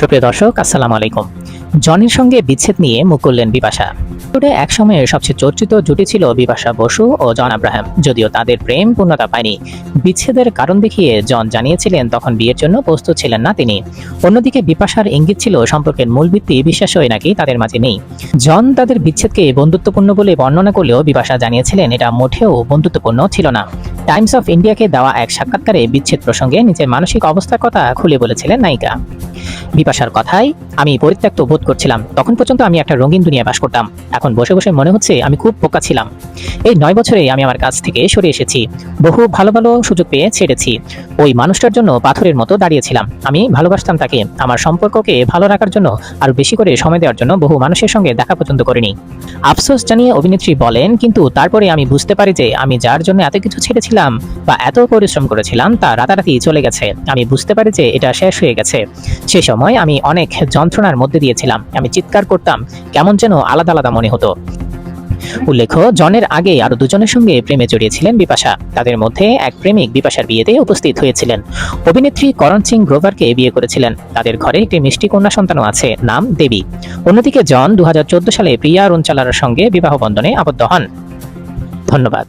সুপ্রিয় দর্শক, আসসালামু আলাইকুম। জনির সঙ্গে বিচ্ছেদ নিয়ে মুখ করলেন বিপাশা। টুডে এক সময়ের সবচেয়ে চর্চিত জুটি ছিল বিপাশা বসু ও জন আব্রাহাম। যদিও তাদের প্রেম পূর্ণতা পায়নি। বিচ্ছেদের কারণ দেখিয়ে জন জানিয়েছিলেন, তখন বিয়ের জন্য প্রস্তুত ছিলেন না তিনি। অন্যদিকে বিপাশার ইঙ্গিত ছিল, সম্পর্কের মূল ভিত্তি বিশ্বাস হয়ে নাকি তাদের মাঝে নেই। জন তাদের বিচ্ছেদকে বন্ধুত্বপূর্ণ বলে বর্ণনা করলেও বিপাশা জানিয়েছিলেন, এটা মোটেও বন্ধুত্বপূর্ণ ছিল না। টাইমস অফ ইন্ডিয়াকে দেওয়া এক সাক্ষাৎকারে বিচ্ছেদ প্রসঙ্গে নিজের মানসিক অবস্থার কথা খুলে বলেছিলেন নায়িকা। বিপাশার কথায় আমি পরিত্যক্ত বোধ করছিলাম। তখন পর্যন্ত আমি একটা রঙিন দুনিয়ায় বাস করতাম। এখন বসে বসে মনে হচ্ছে আমি খুব পোকা ছিলাম। এই নয় বছরে আমি আমার কাছ থেকে সরে এসেছি। বহু ভালো ভালো সুযোগ পেয়ে ছেড়েছি। ওই মানুষটার জন্য পাথরের মতো দাঁড়িয়েছিলাম। আমি ভালোবাসতাম তাকে। আমার সম্পর্ককে ভালো রাখার জন্য আরও বেশি করে সময় দেওয়ার জন্য বহু মানুষের সঙ্গে দেখা পর্যন্ত করিনি। আফসোস জানিয়ে অভিনেত্রী বলেন, কিন্তু তারপরে আমি বুঝতে পারি যে আমি যার জন্য এত কিছু ছেড়েছিলাম বা এত পরিশ্রম করেছিলাম, তা রাতারাতি চলে গেছে। আমি বুঝতে পারি যে এটা শেষ হয়ে গেছে। সে সময় আমি অনেক যন্ত্রণার মধ্যে দিয়েছিলাম। আমি চিৎকার করতাম, কেমন যেন আলাদা আলাদা মনে হতো। উল্লেখ্য, জনের আগে আরও দুজনের সঙ্গে প্রেমে জড়িয়েছিলেন বিপাশা। তাদের মধ্যে এক প্রেমিক বিপাশার বিয়েতে উপস্থিত হয়েছিলেন। অভিনেত্রী করণ সিং গ্রোভারকে বিয়ে করেছিলেন। তাদের ঘরে একটি মিষ্টি কন্যা সন্তানও আছে, নাম দেবী। অন্যদিকে জন দু হাজার চোদ্দ সালে প্রিয়া রুনচালার সঙ্গে বিবাহ বন্ধনে আবদ্ধ হন। ধন্যবাদ।